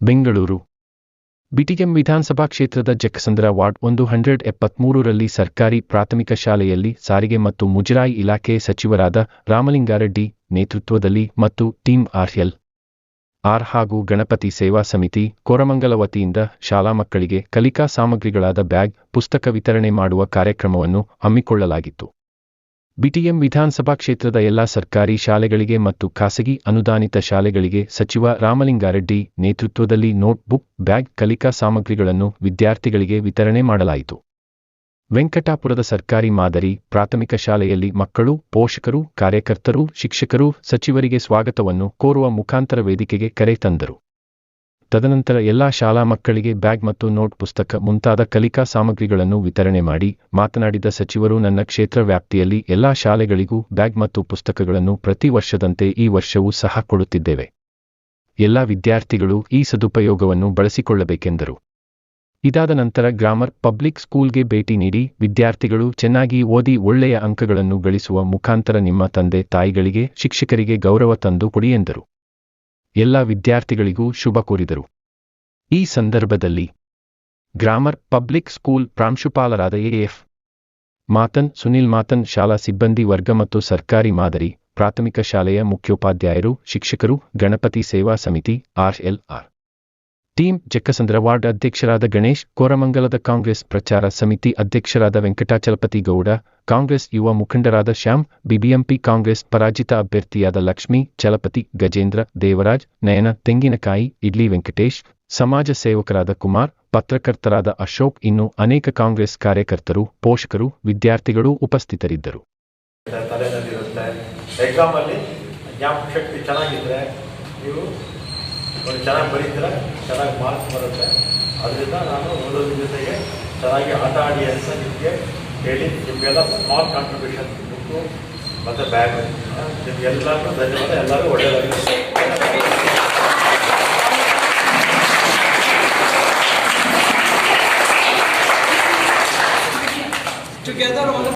Bengaluru. BTM ವಿಧಾನಸಭಾ ಕ್ಷೇತ್ರದ Jakkasandra ward ಒಂದು ಹಂಡ್ರೆಡ್ ಎಪ್ಪತ್ಮೂರರಲ್ಲಿ ಸರ್ಕಾರಿ ಪ್ರಾಥಮಿಕ ಶಾಲೆಯಲ್ಲಿ ಸಾರಿಗೆ ಮತ್ತು ಮುಜರಾಯಿ ಇಲಾಖೆ ಸಚಿವರಾದ ರಾಮಲಿಂಗಾರೆಡ್ಡಿ ನೇತೃತ್ವದಲ್ಲಿ ಮತ್ತು ಟೀಮ್ ಆರ್ಎಲ್. ಆರ್ ಹಾಗೂ ಗಣಪತಿ ಸೇವಾ ಸಮಿತಿ ಕೋರಮಂಗಲ ವತಿಯಿಂದ ಶಾಲಾ ಮಕ್ಕಳಿಗೆ ಕಲಿಕಾ ಸಾಮಗ್ರಿಗಳಾದ ಬ್ಯಾಗ್, ಪುಸ್ತಕ ವಿತರಣೆ ಮಾಡುವ ಕಾರ್ಯಕ್ರಮವನ್ನು ಹಮ್ಮಿಕೊಳ್ಳಲಾಗಿತ್ತು. ಬಿಟಿಎಂ ವಿಧಾನಸಭಾ ಕ್ಷೇತ್ರದ ಎಲ್ಲಾ ಸರ್ಕಾರಿ ಶಾಲೆಗಳಿಗೆ ಮತ್ತು ಖಾಸಗಿ ಅನುದಾನಿತ ಶಾಲೆಗಳಿಗೆ ಸಚಿವ ರಾಮಲಿಂಗಾರೆಡ್ಡಿ ನೇತೃತ್ವದಲ್ಲಿ ನೋಟ್ಬುಕ್, ಬ್ಯಾಗ್, ಕಲಿಕಾ ಸಾಮಗ್ರಿಗಳನ್ನು ವಿದ್ಯಾರ್ಥಿಗಳಿಗೆ ವಿತರಣೆ ಮಾಡಲಾಯಿತು. ವೆಂಕಟಾಪುರದ ಸರ್ಕಾರಿ ಮಾದರಿ, ಪ್ರಾಥಮಿಕ ಶಾಲೆಯಲ್ಲಿ ಮಕ್ಕಳು, ಪೋಷಕರು, ಕಾರ್ಯಕರ್ತರು, ಶಿಕ್ಷಕರು, ಸಚಿವರಿಗೆ ಸ್ವಾಗತವನ್ನು ಕೋರುವ ಮುಖಾಂತರ ವೇದಿಕೆಗೆ ಕರೆ ತಂದರು. ತದನಂತರ ಎಲ್ಲಾ ಶಾಲಾ ಮಕ್ಕಳಿಗೆ ಬ್ಯಾಗ್ ಮತ್ತು ನೋಟ್ ಪುಸ್ತಕ ಮುಂತಾದ ಕಲಿಕಾ ಸಾಮಗ್ರಿಗಳನ್ನು ವಿತರಣೆ ಮಾಡಿ, ಮಾತನಾಡಿದ ಸಚಿವರು, ನನ್ನ ಕ್ಷೇತ್ರ ವ್ಯಾಪ್ತಿಯಲ್ಲಿ ಎಲ್ಲಾ ಶಾಲೆಗಳಿಗೂ ಬ್ಯಾಗ್ ಮತ್ತು ಪುಸ್ತಕಗಳನ್ನು ಪ್ರತಿ ವರ್ಷದಂತೆ ಈ ವರ್ಷವೂ ಸಹ ಕೊಡುತ್ತಿದ್ದೇವೆ. ಎಲ್ಲಾ ವಿದ್ಯಾರ್ಥಿಗಳು ಈ ಸದುಪಯೋಗವನ್ನು ಬಳಸಿಕೊಳ್ಳಬೇಕೆಂದರು. ಇದಾದ ನಂತರ ಗ್ರಾಮರ್ ಪಬ್ಲಿಕ್ ಸ್ಕೂಲ್ಗೆ ಭೇಟಿ ನೀಡಿ, ವಿದ್ಯಾರ್ಥಿಗಳು ಚೆನ್ನಾಗಿ ಓದಿ ಒಳ್ಳೆಯ ಅಂಕಗಳನ್ನು ಗಳಿಸುವ ಮುಖಾಂತರ ನಿಮ್ಮ ತಂದೆ ತಾಯಿಗಳಿಗೆ, ಶಿಕ್ಷಕರಿಗೆ ಗೌರವ ತಂದು ಕೊಡಿ ಎಂದರು. ಎಲ್ಲ ವಿದ್ಯಾರ್ಥಿಗಳಿಗೂ ಶುಭ ಕೋರಿದರು. ಈ ಸಂದರ್ಭದಲ್ಲಿ ಗ್ರಾಮರ್, ಪಬ್ಲಿಕ್ ಸ್ಕೂಲ್ ಪ್ರಾಂಶುಪಾಲರಾದ ಎಎಫ್ ಮಾತನ್, ಸುನಿಲ್ ಮಾತನ್, ಶಾಲಾ ಸಿಬ್ಬಂದಿ ವರ್ಗ ಮತ್ತು ಸರ್ಕಾರಿ ಮಾದರಿ, ಪ್ರಾಥಮಿಕ ಶಾಲೆಯ ಮುಖ್ಯೋಪಾಧ್ಯಾಯರು, ಶಿಕ್ಷಕರು, ಗಣಪತಿ ಸೇವಾ ಸಮಿತಿ ಆರ್ಎಲ್ಆರ್ ಟೀಮ್, ಜಕ್ಕಸಂದ್ರ ವಾರ್ಡ್ ಅಧ್ಯಕ್ಷರಾದ ಗಣೇಶ್, ಕೋರಮಂಗಲದ ಕಾಂಗ್ರೆಸ್ ಪ್ರಚಾರ ಸಮಿತಿ ಅಧ್ಯಕ್ಷರಾದ ವೆಂಕಟಾಚಲಪತಿ ಗೌಡ ಕಾಂಗ್ರೆಸ್ ಯುವ ಮುಖಂಡರಾದ ಶ್ಯಾಮ್, ಬಿಬಿಎಂಪಿ ಕಾಂಗ್ರೆಸ್ ಪರಾಜಿತ ಅಭ್ಯರ್ಥಿಯಾದ ಲಕ್ಷ್ಮಿ, ಚಲಪತಿ, ಗಜೇಂದ್ರ, ದೇವರಾಜ್, ನಯನ, ತೆಂಗಿನಕಾಯಿ, ಇಡ್ಲಿ ವೆಂಕಟೇಶ್, ಸಮಾಜ ಸೇವಕರಾದ ಕುಮಾರ್, ಪತ್ರಕರ್ತರಾದ ಅಶೋಕ್, ಇನ್ನು ಅನೇಕ ಕಾಂಗ್ರೆಸ್ ಕಾರ್ಯಕರ್ತರು, ಪೋಷಕರು, ವಿದ್ಯಾರ್ಥಿಗಳು ಉಪಸ್ಥಿತರಿದ್ದರು. ಚೆನ್ನಾಗಿ ಅದರಿಂದ ನಾನು ಓದೋದ್ರ ಜೊತೆಗೆ ಚೆನ್ನಾಗಿ ಆಟ ಆಡಿ ಅಂತ ನಿಮಗೆ ನಿಮಗೆಲ್ಲ ಸ್ಮಾಲ್ ಕಾಂಟ್ರಿಬ್ಯೂಷನ್ ಬುಕ್ಕು ಮತ್ತು ಬ್ಯಾಗ್ ನಿಮಗೆಲ್ಲರಿಗೂ ಧನ್ಯವಾದ ಎಲ್ಲರೂ ಒಳ್ಳೆಯದಾಗಿದೆ together on the